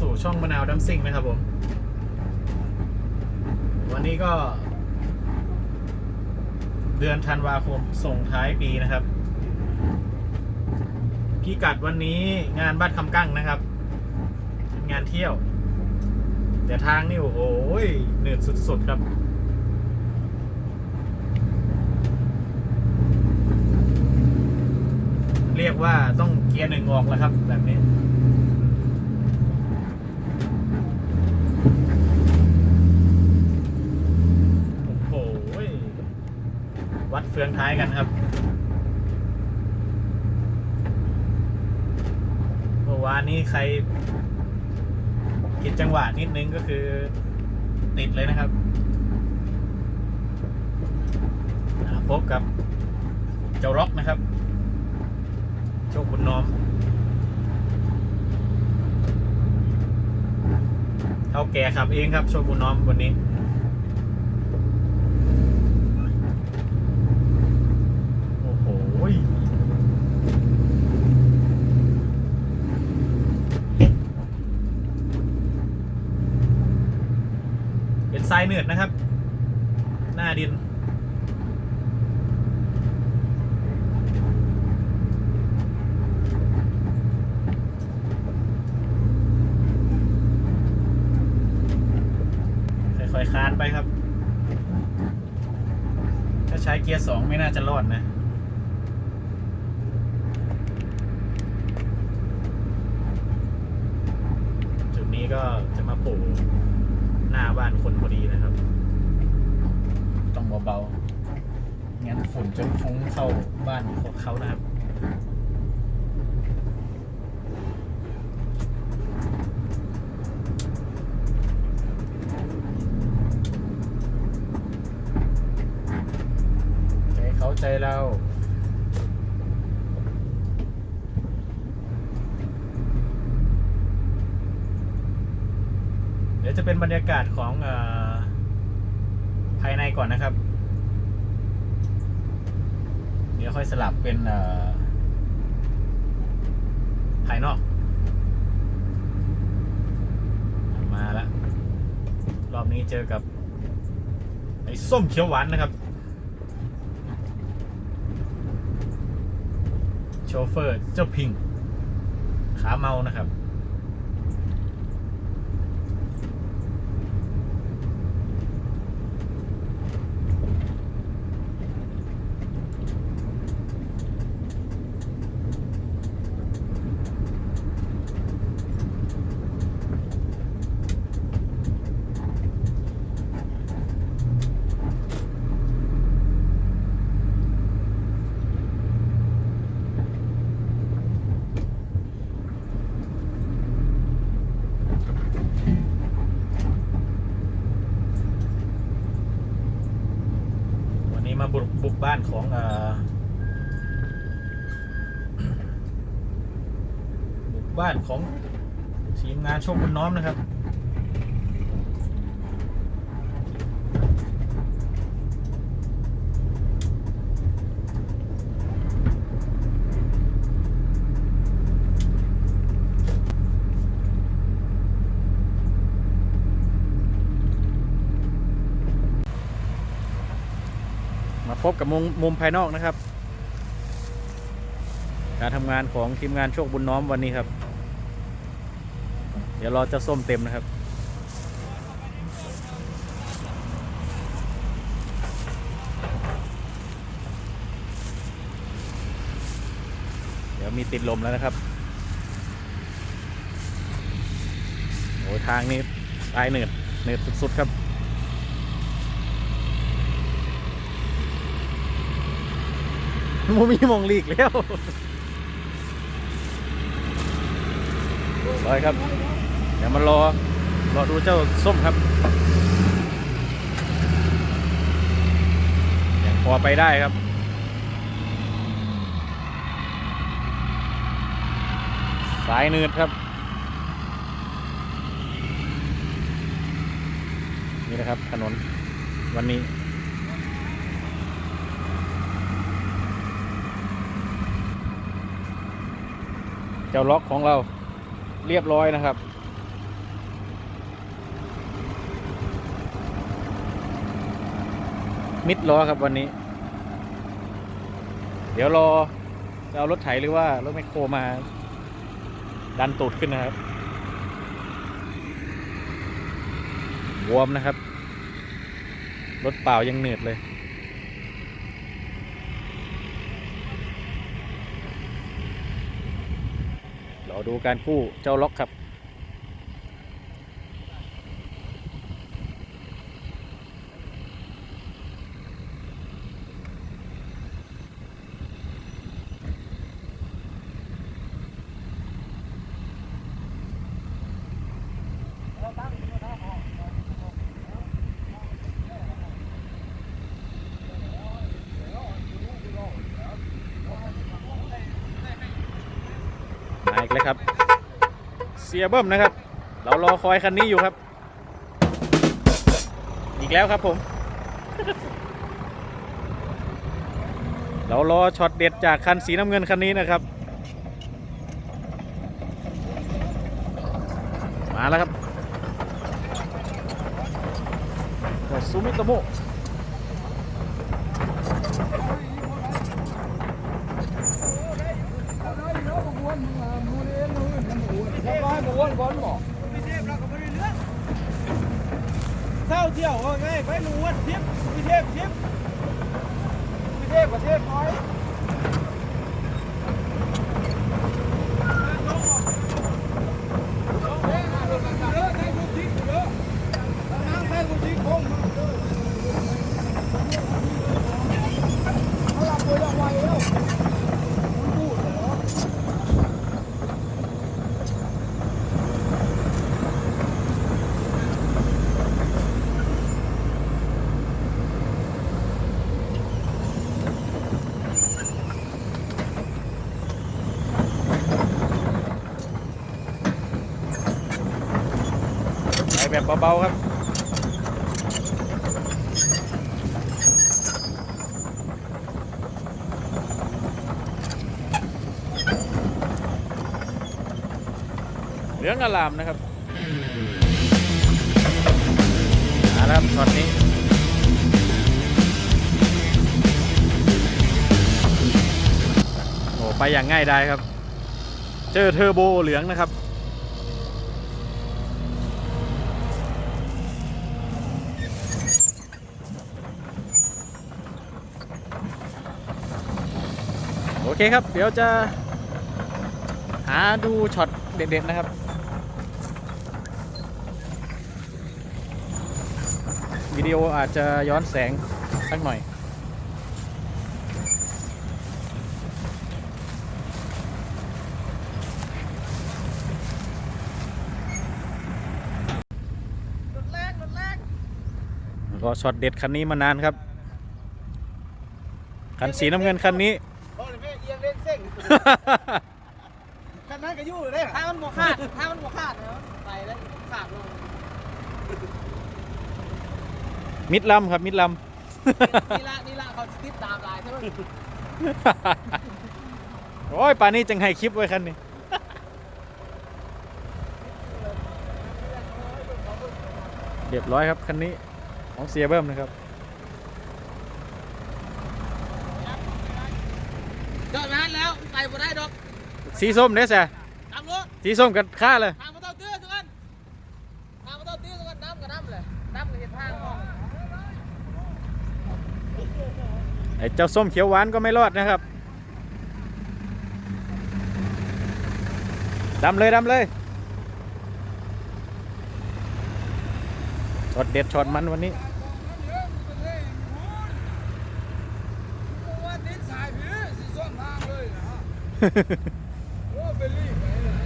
สู่ช่องมะนาวดัมซิ่งนะครับผม วันนี้ก็ เดือนธันวาคมส่งท้ายปีนะครับพิกัดวันนี้งานบ้านคำกั้งนะครับ งานเที่ยว แต่ทางนี่โอ้โหเหนื่อยสุดๆครับเรียกว่าต้องเกียร์หนึ่งออกแล้วครับ แบบนี้ โอ้โห วัดเฟืองท้ายกันครับ เมื่อวานนี้ใครกินจังหวะนิดนึงก็คือติดเลยนะครับ พบกับเจ้าร็อกนะครับ โชคบุญน้อมเท่าแก่ขับเองครับโชคบุญน้อมวันนี้ โอ้โห เป็นทรายเนือดนะครับ หน้าดิน ค่ อยคานไปครับ ถ้าใช้เกียร์สองไม่น่าจะรอดนะจุดนี้ก็จะมาโผล่หน้าบ้านคนพอดีนะครับ ต้องเบาๆงั้นฝุ่นจะฟุ้งเข้าบ้านของเขานะครับ เขาใจเราเดี๋ยวจะเป็นบรรยากาศของอภายในก่อนนะครับ เดี๋ยวค่อยสลับเป็นภายนอก มาแล้ว รอบนี้เจอกับไอ้ส้มเขียวหวานนะครับ โชเฟอร์เจ้าพิง ขาเมานะครับ วันนี้มาบุกบุกบ้าน ของอ่าบ้านของทีมงานโชคบุญน้อมนะครับ พบกับมุมมุมภายนอกนะครับ การทำงานของทีมงานโชคบุญน้อมวันนี้ครับ เดี๋ยวรอจะส้มเต็มนะครับเดี๋ยวมีติดลมแล้วนะครับโอ้ทางนี้ตายเหนืดเหนืดสุด ๆ ครับ มูมีมองลีกแล้วไปครับ เดี๋ยวมารอ รอดูเจ้าส้มครับยังพอไปได้ครับสายเนืดครับ นี่นะครับถนนวันนี้ จ้าล็อกของเราเรียบร้อยนะครับมิดล้อครับวันนี้ เดี๋ยวรอจะเอารถไถหรือว่ารถแมคโครมา ดันตูดขึ้นนะครับวอมนะครับ รถเปล่ายังเหนืดเลย ดูการกู้เจ้าล็อกครับ ครับ เสียเบิ้มนะครับ เรารอคอยคันนี้อยู่ครับ อีกแล้วครับผม เรารอช็อตเด็ดจากคันสีน้ำเงินคันนี้นะครับ มาแล้วครับ ให้กูวนก้อนบอกไม่เทพเราก็ไม่ได้เลือกเท่าเที่ยวก็ง่ายไปรู้ว่าเทิพยบไม่เทพทิพยบไม่เทพประเทียบน้อย แบบเบาๆครับเหลืองอลามนะครับมาแล้วครับช็อตนี้โอ้ไปอย่างง่ายได้ครับ เจอเทอร์โบเหลืองนะครับ เคครับ เดี๋ยวจะหาดูช็อตเด็ดๆนะครับ วิดีโออาจจะย้อนแสงสักหน่อยรถแรกรถแรกรอช็อตเด็ดคันนี้มานานครับ คันสีน้ำเงินคันนี้ เอียงเล่นเส้นคันนั้นก็ยู่เลยถ้ามันบวขาดถ้ามันบวขาดแล้วไปแล้วขาดลงมิดลำครับมิดลนี่ละนี่ละเขาติดตามลายใช่ไหมำโอ้ยป่านนี้จังให้คลิปไว้คันนี้เรียบร้อยครับคันนี้ของเสียเบิ้มนะครับ จอดนานแล้วไปบ่ได้ดอก สีส้มเนี่ยแสตามรถสีส้มกันค่าเลยทางมาเต้าเตื้อทุกคนทางมาเต้าเตื้อทุกคนน้ำกับน้ำเลยน้ำกับเห็นทางออกไอ้เจ้าส้มเขียวหวานก็ไม่รอดนะครับดำเลยดำเลยช็อตเด็ดช็อตมันวันนี้ว่าติดสายพี่สิส่วนทางเลยนะโอ้เป็นรีบไปเลย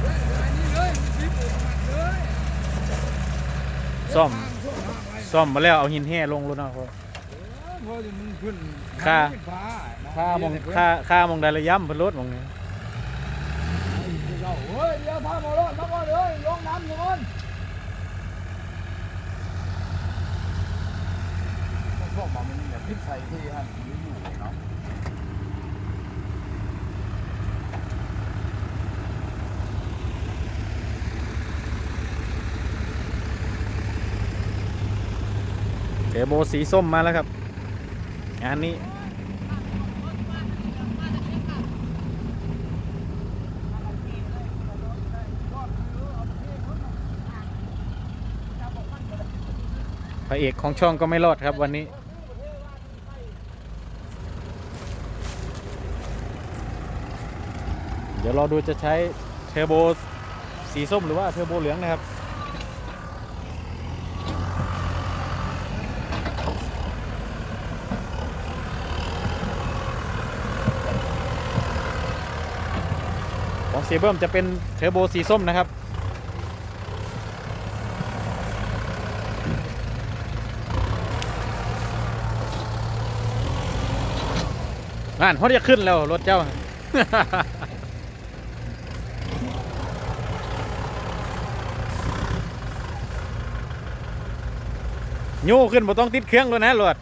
เฮ้ยอันนี้เลยมีทิพย์มันเลย ซ่อมช่วงทางไปซ่อมมาแล้วเอาหินแห่ลงรถเนาะพอจะมึงขึ้นค่าฟ้าค่ามองค่าค่ามองได้ระย่ำบนรถมองนี้เฮ้ยเดี๋ยวพาหมอรอดมาก่อนเลยลงน้ำทุกคนพวกมันมันแบบพิษใส่ที่ฮะมันอยู่เนาะ เทโบสีส้มมาแล้วครับ งานนี้พระเอกของช่องก็ไม่รอดครับวันนี้เดี๋ยวเราดูจะใช้เทอร์โบสีส้มหรือว่าเทอร์โบเหลืองนะครับ ของเซเบิมจะเป็นเทอร์โบสีส้มนะครับงานเขาจะขึ้นแล้ว รถเจ้า โย่ขึ้นบ่ต้องติดเครื่องแล้วนะรถ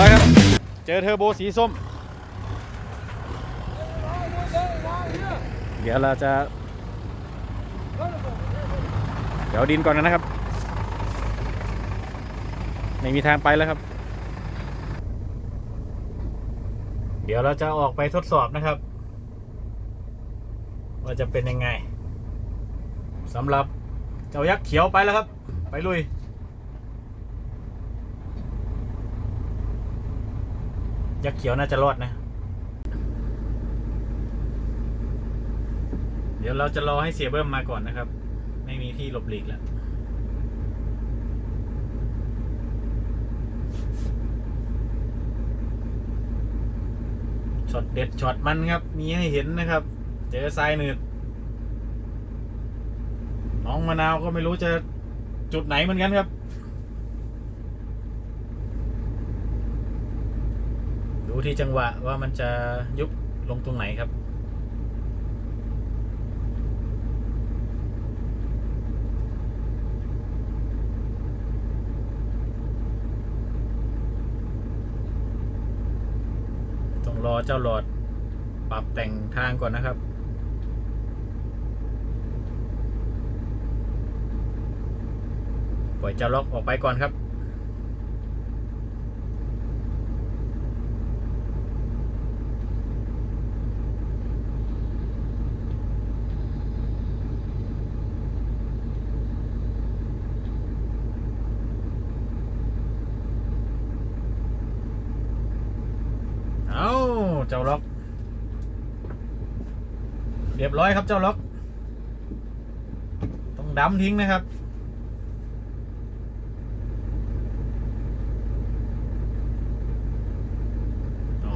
ร้อยครับ เจอเทอร์โบสีส้ม เดี๋ยวเราจะ เดี๋ยวดินก่อนนะครับ ไม่มีทางไปแล้วครับ เดี๋ยวเราจะออกไปทดสอบนะครับ ว่าจะเป็นยังไงสำหรับเจ้ายักษ์เขียวไปแล้วครับ ไปลุย ยักษ์เขียวน่าจะรอดนะ เดี๋ยวเราจะรอให้เสียเบิ้มมาก่อนนะครับ ไม่มีที่หลบหลีกแล้วช็อตเด็ดช็อตมันครับ มีให้เห็นนะครับ เจอทรายหนืดน้องมะนาวก็ไม่รู้จะจุดไหนเหมือนกันครับ ที่จังหวะว่ามันจะยุบลงตรงไหนครับ ต้องรอเจ้าหลอดปรับแต่งทางก่อนนะครับปล่อยเจ้าล็อกออกไปก่อนครับ เอา เจ้าล็อก เรียบร้อยครับเจ้าล็อก ต้องดำทิ้งนะครับอ๋อ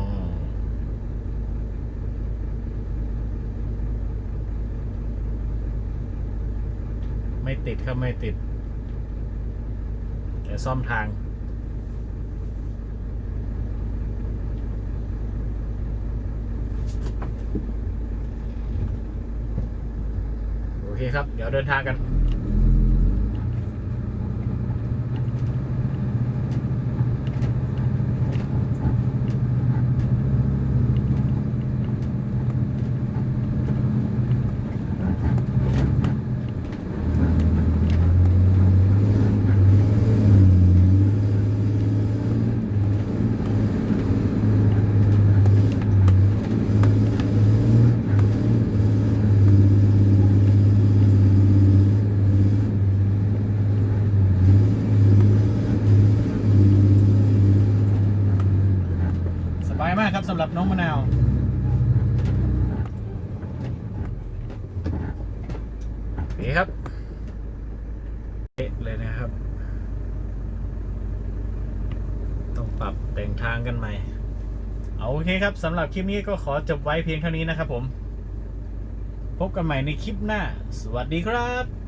ไม่ติดครับไม่ติดแต่ซ่อมทาง โอเคครับ เดี๋ยวเดินทางกัน มากครับสำหรับน้องมะนาวโอเคครับเอ๊ะเลยนะครับ ต้องปรับแต่งทางกันใหม่ เอาโอเคครับสำหรับคลิปนี้ก็ขอจบไว้เพียงเท่านี้นะครับผม พบกันใหม่ในคลิปหน้า สวัสดีครับ